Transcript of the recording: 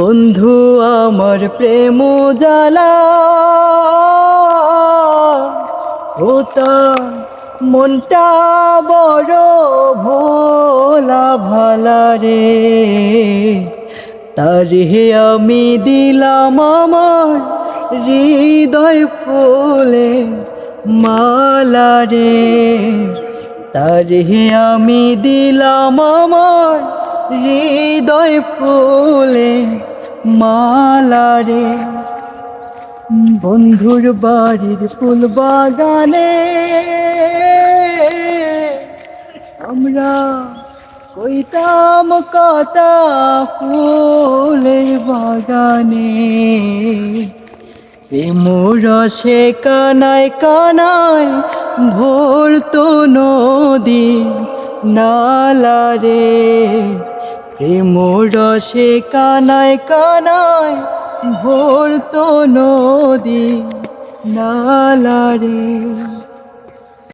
বন্ধু আমার প্রেম জ্বালা। ওতা মনটা বড় ভোলা ভালা রে। তার হে আমি দিলাম আমার হৃদয় ফুলে মালা রে। তার হে আমি দিলাম আমার হৃদয় ফুলে মালা রে। বন্ধুর বাড়ির ফুল বাগানে আমরা কইতাম কথা ফুলের বাগানে। প্রেমরসে কানায় কানায় ভোর তো নদী নালা রে প্রেমরসে কানায় কানায় ভোর তো নদী নালা রে